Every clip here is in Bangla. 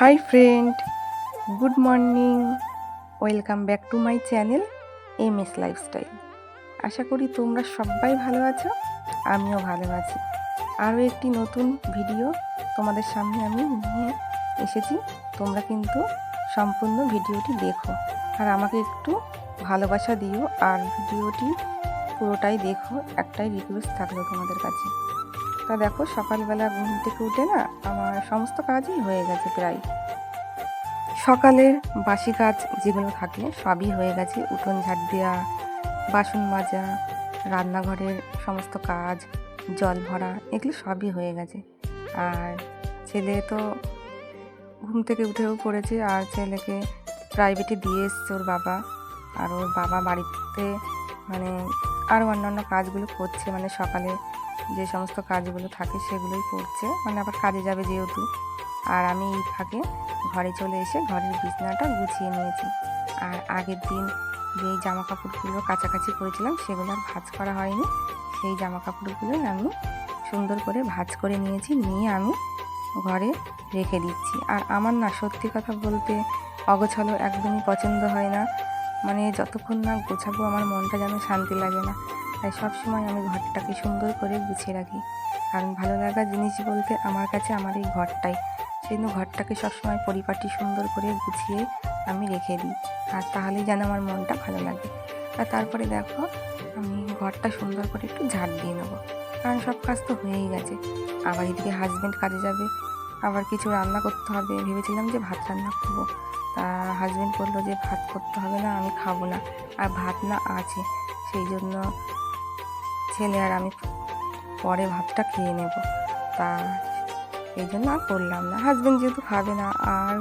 Hi friend good morning welcome back to my channel M S lifestyle আশা করি তোমরা সবাই ভালো আছো, আমিও ভালো আছি। আরও একটি নতুন ভিডিও তোমাদের সামনে আমি নিয়ে এসেছি। তোমরা কিন্তু সম্পূর্ণ ভিডিওটি দেখো। আর আমাকে একটু ভালোবাসা দিও, আর ভিডিওটি পুরোটাই দেখো। একটাই রিকোয়েস্ট থাকল তোমাদের কাছে। তা দেখো সকালবেলা ঘুম থেকে উঠে না আমার সমস্ত কাজই হয়ে গেছে প্রায়। সকালের বাসি কাজ যেগুলো থাকে সবই হয়ে গেছে। উঠোন ঝাড় দেওয়া বাসন মাজা, রান্নাঘরের সমস্ত কাজ, জল ভরা, এগুলো সবই হয়ে গেছে। আর ছেলে তো ঘুম থেকে উঠেও পড়েছে আর ছেলেকে প্রাইভেটে দিয়ে এসছে ওর বাবা। আর ওর বাবা বাড়িতে মানে আরও অন্যান্য কাজগুলো করছে মানে সকালে যে সমস্ত কাজগুলো থাকে সেগুলোই করছে। মানে আবার কাজে যাবে যেহেতু। আর আমি এই ফাঁকে ঘরে চলে এসে ঘরের বিছনাটা গুছিয়ে নিয়েছি। আর আগের দিন যেই জামা কাপড়গুলো কাছাকাছি করেছিলাম সেগুলো আর ভাঁজ করা হয়নি। সেই জামা কাপড়গুলোই আমি সুন্দর করে ভাঁজ করে নিয়েছি, নিয়ে আমি ঘরে রেখে দিচ্ছি। আর আমার না সত্যি কথা বলতে অগোছালো একদমই পছন্দ হয় না। মানে যতক্ষণ না গোছাবো আমার মনটা যেন শান্তি লাগে না। তাই সবসময় আমি ঘরটাকে সুন্দর করে গুছিয়ে রাখি। কারণ ভালো লাগা জিনিস বলতে আমার কাছে আমার এই ঘরটাই। সেই জন্য ঘরটাকে সবসময় পরিপাটি সুন্দর করে গুছিয়ে আমি রেখে দিই। আর তাহলেই যেন আমার মনটা ভালো লাগে। আর তারপরে দেখো, আমি ঘরটা সুন্দর করে একটু ঝাড় দিয়ে নেব। কারণ সব কাজ তো হয়েই গেছে। আবার এদিকে হাজব্যান্ড কাজে যাবে। আবার কিছু রান্না করতে হবে। ভেবেছিলাম যে ভাত রান্না করব। তা হাজব্যান্ড বলল যে ভাত করতে হবে না, আমি খাব না। আর ভাত না আছে। সেই জন্য ছেলে আর আমি পরে ভাতটা খেয়ে নেব। তা এই জন্য আর করলাম না। হাজব্যান্ড যেহেতু খাবে না, আর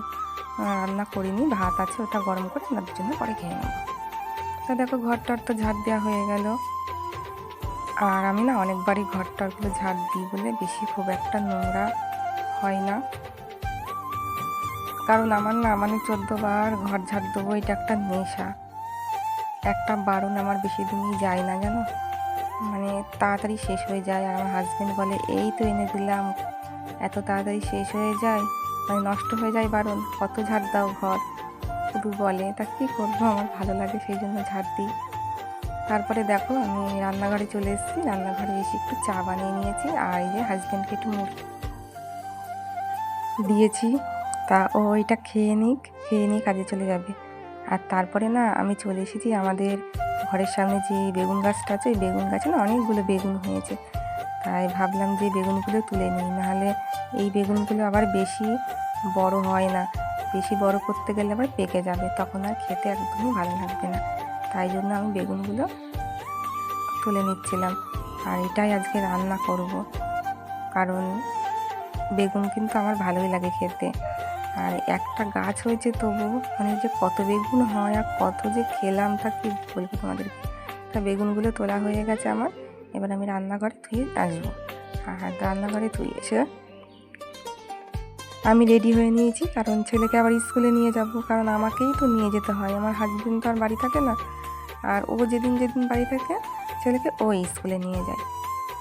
রান্না করিনি, ভাত আছে, ওটা গরম করে ওনাদের জন্য পরে খেয়ে নেব। তা দেখো ঘরটার তো ঝাড় দেওয়া হয়ে গেল। আর আমি না অনেকবারই ঘরটারগুলো ঝাড় দিই বলে বেশি খুব একটা নোংরা হয় না। কারণ আমার না মানে চোদ্দোবার ঘর ঝাড় দেবো, এটা একটা নেশা। একটা বারণ আমার বেশি দিনই যায় না, জানো? মানে তাড়াতাড়ি শেষ হয়ে যায়। আর আমার হাজব্যান্ড বলে, এই তো এনে দিলাম। এত তাড়াতাড়ি শেষ হয়ে যায়? মানে নষ্ট হয়ে যায় বারণ। কত ঝাড় দাও ঘর। শুধু বলে, তা কী করব? আমার ভালো লাগে সেই জন্য ঝাড় দিই। তারপরে দেখো, আমি রান্নাঘরে চলে এসেছি। রান্নাঘরে এসে একটু চা বানিয়ে নিয়েছি। আর এই যে হাজব্যান্ডকে একটু মুখ দিয়েছি। তা ও এটা খেয়ে নিক, খেয়ে নিয়ে কাজে চলে যাবে। আর তারপরে না, আমি চলে এসেছি আমাদের ঘরের সামনে যে বেগুন গাছটা আছে, ওই বেগুন গাছে না অনেকগুলো বেগুন হয়েছে। তাই ভাবলাম যে বেগুনগুলো তুলে নিই, নাহলে এই বেগুনগুলো আবার বেশি বড় হয় না। বেশি বড় করতে গেলে আবার পেকে যাবে, তখন আর খেতে একদমই ভালো লাগবে না। তাই জন্য আমি বেগুনগুলো তুলে নিচ্ছিলাম। আর এটাই আজকে রান্না করব। কারণ বেগুন কিন্তু আমার ভালোই লাগে খেতে। আর একটা গাছ হয়েছে তবু মানে যে কত বেগুন হয় আর কত যে খেলাম তা কি বলব তোমাদেরকে? তা বেগুনগুলো তোলা হয়ে গেছে আমার। এবার আমি রান্নাঘরে ধুয়ে আসব। আর রান্নাঘরে ধুয়ে এসে আমি রেডি হয়ে নিয়েছি, কারণ ছেলেকে আবার স্কুলে নিয়ে যাব, কারণ আমাকেই তো নিয়ে যেতে হয়। আমার হাজবেন্ড তো আর বাড়ি থাকে না। আর ও যেদিন যেদিন বাড়ি থাকে, ছেলেকে ও স্কুলে নিয়ে যায়।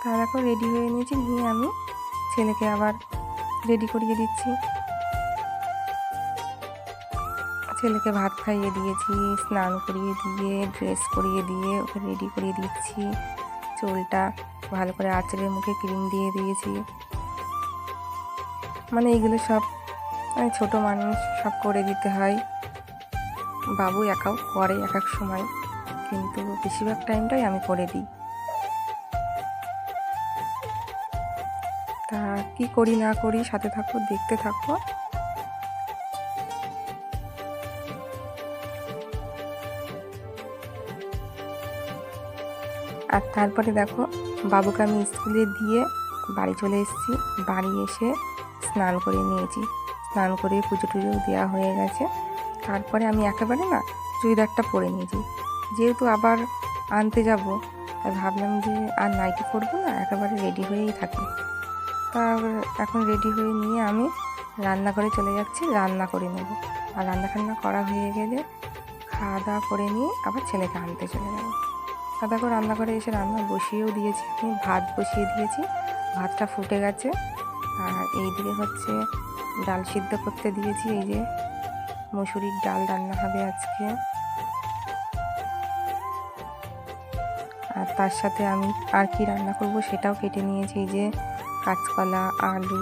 তা দেখো রেডি হয়ে নিয়েছি, নিয়ে আমি ছেলেকে আবার রেডি করিয়ে দিচ্ছি। ছেলেকে ভাত খাইয়ে দিয়েছি, স্নান করিয়ে দিয়ে ড্রেস করিয়ে দিয়ে, ওকে রেডি করিয়ে দিচ্ছি। চুলটা ভালো করে আঁচড়ের মুখে ক্রিম দিয়ে দিয়েছি। মানে এইগুলো সব মানে ছোটো মানুষ সব করে দিতে হয়। বাবু একাও করে এক এক সময়, কিন্তু বেশিরভাগ টাইমটাই আমি করে দিই। তা কি করি না করি, সাথে থাকো দেখতে থাকো আর তারপরে দেখো, বাবুকে আমি স্কুলে দিয়ে বাড়ি চলে এসেছি। বাড়ি এসে স্নান করে নিয়েছি। স্নান করে পুজো টুজো দেওয়া হয়ে গেছে। তারপরে আমি একেবারে না চুড়িদারটা পরে নিয়েছি। যেহেতু আবার আনতে যাব, তাই ভাবলাম যে আর নাইটি পরবো না, একেবারে রেডি হয়েই থাকি। তার এখন রেডি হয়ে নিয়ে আমি রান্নাঘরে চলে যাচ্ছি, রান্না করে নেব। আর রান্না টান্না করা হয়ে গেলে খাওয়া দাওয়া করে নিয়ে আবার ছেলেকে আনতে চলে যাব। দেখো রান্নাঘরে এসে রান্না বসিয়েও দিয়েছি আমি, ভাত বসিয়ে দিয়েছি, ভাতটা ফুটে গেছে। আর এই এইদিকে হচ্ছে ডাল সিদ্ধ করতে দিয়েছি, এই যে মুসুরির ডাল রান্না হবে আজকে। আর তার সাথে আমি আর কি রান্না করব সেটাও কেটে নিয়েছি, এই যে কাঁচকলা, আলু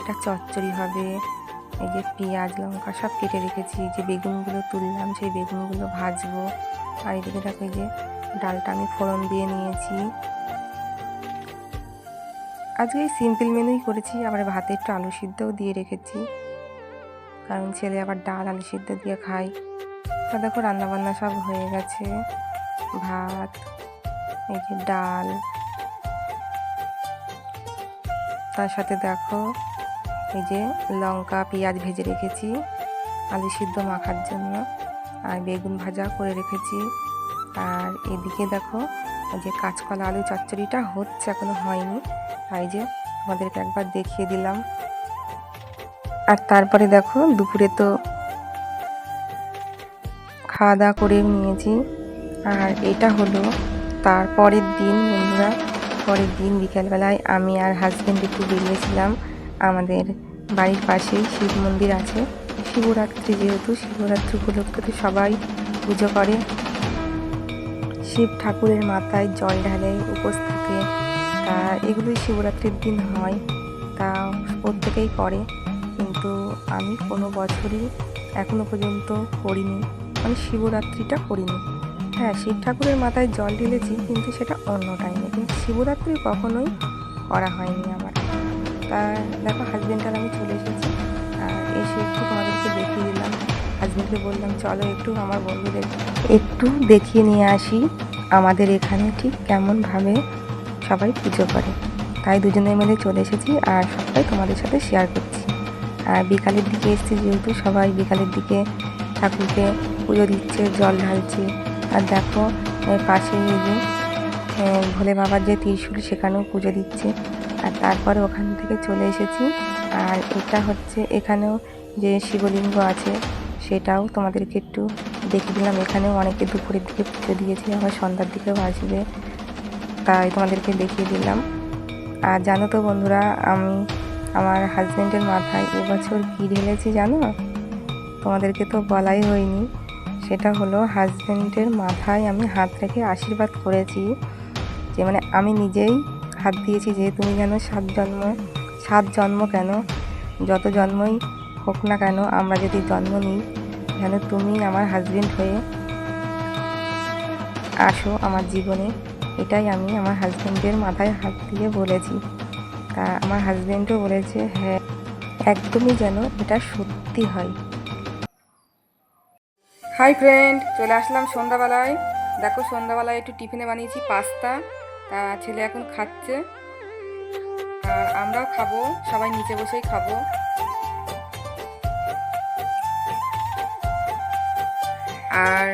এটা চচ্চড়ি হবে এই যে পেঁয়াজ, লঙ্কা সব কেটে রেখেছি। যে বেগুনগুলো তুললাম, সেই বেগুনগুলো ভাজবো। আর এদিকে দেখো যে ডালটা আমি ফোড়ন দিয়ে নিয়েছি। আজকে এই সিম্পল মেনুই করেছি, আবার ভাতে একটু আলু সিদ্ধও দিয়ে রেখেছি। কারণ ছেলে আবার ডাল, আলু সিদ্ধ দিয়ে খায়। তা দেখো, রান্নাবান্না সব হয়ে গেছে। ভাত, এই যে ডাল। তার সাথে দেখো এই যে লঙ্কা, পেঁয়াজ ভেজে রেখেছি, আলু সিদ্ধ মাখার জন্য, আর বেগুন ভাজা করে রেখেছি। আর এদিকে দেখো যে কাঁচকলা আলু চচ্চড়িটা হচ্ছে, এখনও হয়নি। তাই যে তোমাদেরকে একবার দেখিয়ে দিলাম। আর তারপরে দেখো, দুপুরে তো খাওয়া দাওয়া করে নিয়েছি। আর এটা হলো তার পরের দিন, বন্ধুরা। পরের দিন বিকেলবেলায় আমি আর হাজব্যান্ড একটু বেরিয়েছিলাম। আমাদের বাড়ির পাশেই শিব মন্দির আছে। শিবরাত্রি যেহেতু, শিবরাত্রি উপলক্ষে তো সবাই পুজো করে। শিব ঠাকুরের মাথায় জল ঢালে, উপোস থাকে। তা এগুলোই শিবরাত্রির দিন হয়। তা প্রত্যেকেই করে। কিন্তু আমি কোনো বছরই এখনও পর্যন্ত করিনি। মানে শিবরাত্রিটা করিনি। হ্যাঁ শিব ঠাকুরের মাথায় জল ঢেলেছি, কিন্তু সেটা অন্য টাইমে কিন্তু শিবরাত্রি কখনোই করা হয়নি আমার। দেখো হাজব্যান্ড আর আমি চলে এসেছি। আর এসে একটু তোমাদেরকে দেখিয়ে দিলাম। হাজব্যান্ডকে বললাম, চলো একটু আমার বন্ধুদের, একটু দেখিয়ে নিয়ে আসি আমাদের এখানে, ঠিক কেমনভাবে সবাই পুজো করে। তাই দুজনে মিলে চলে এসেছি আর সবটাই তোমাদের সাথে শেয়ার করছি। আর বিকালের দিকে এসেছি যেহেতু, সবাই বিকালের দিকে ঠাকুরকে পুজো দিচ্ছে, জল ঢালছে। আর দেখো পাশে এই যে ভোলে বাবার যে ত্রিশূল, সেখানেও পুজো দিচ্ছে। আর তারপরে ওখান থেকে চলে এসেছি। আর এটা হচ্ছে এখানেও যে শিবলিঙ্গ আছে, সেটাও তোমাদেরকে একটু দেখে দিলাম। এখানেও অনেকে দুপুরের দিকে পুজো দিয়েছে, আবার সন্ধ্যার দিকেও আসবে, তাই তোমাদেরকে দেখিয়ে দিলাম। আর জানো তো বন্ধুরা, আমি আমার হাজব্যান্ডের মাথায় এবছর কী ঢেলেছি জানো? তোমাদেরকে তো বলাই হয়নি। সেটা হলো হাজব্যান্ডের মাথায় আমি হাত রেখে আশীর্বাদ করেছি যে মানে আমি নিজেই হাত দিয়েছি যে তুমি যেন সাত জন্ম সাত জন্ম কেন? যত জন্মই হোক না কেন, আমরা যদি জন্ম নিই, যেন তুমি আমার হাজবেন্ড হয়ে আসো আমার জীবনে। এটাই আমি আমার হাজব্যান্ডের মাথায় হাত দিয়ে বলেছি। তা আমার হাজব্যান্ডও বলেছে হ্যাঁ একদমই যেন এটা সত্যি হয়। হাই ফ্রেন্ড চলে আসলাম সন্ধ্যাবেলায়। দেখো সন্ধ্যাবেলায় একটু টিফিনে বানিয়েছি পাস্তা। ছেলে এখন খাচ্ছে। আর আমরাও খাব, সবাই নিচে বসেই খাব। আর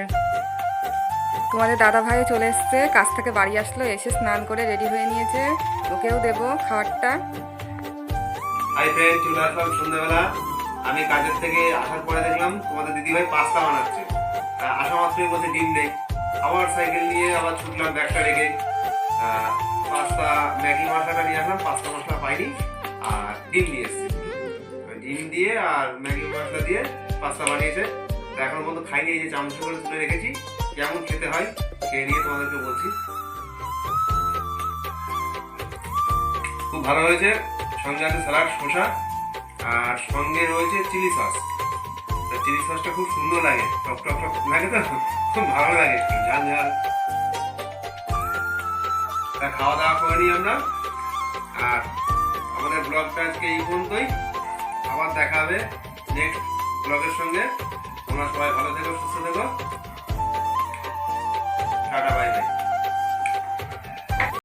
তোমাদের দাদা ভাই চলে এসছে, কাজ থেকে বাড়ি আসলো, এসে স্নান করে রেডি হয়ে নিয়েছে। ওকেও দেবো খাবারটা। চলে আসলাম সন্ধ্যাবেলা। আমি কাজের থেকে আসার পরে দেখলাম তোমাদের দিদিভাই পাস্তা বানাচ্ছে। আসা মাত্রই বলছে, ডিম নেই। আবার সাইকেল নিয়ে আবার ছুটলাম ব্যাগটা রেখে। পাস্তা, ম্যাগি মশলাটা নিয়ে আসলাম, পাস্তা মশলা পাইনি, আর ডিম নিয়ে এসেছি। ডিম দিয়ে আর ম্যাগি মশলা দিয়ে পাস্তা বানিয়েছে। এখন পর্যন্ত খাইনি, এই যে চামচ করে তুলে রেখেছি। কেমন খেতে হয়, খেয়ে নিয়ে তোমাদেরকে বলছি। খুব ভালো হয়েছে, সঙ্গে আছে স্যালাড, শসা, আর সঙ্গে রয়েছে চিলি সস। চিলি সসটা খুব সুন্দর লাগে, টক টক টক লাগে তো, খুব ভালো লাগে, ঝাল ঝাল। তা খাওয়া দাওয়া করে নিই আমরা। আর আমাদের ব্লগটা আজকে এই পর্যন্তই। আবার দেখা হবে নেক্সট ব্লগের সঙ্গে। তোমরা সবাই ভালো থেকো, সুস্থ থেকো। Tata bye bye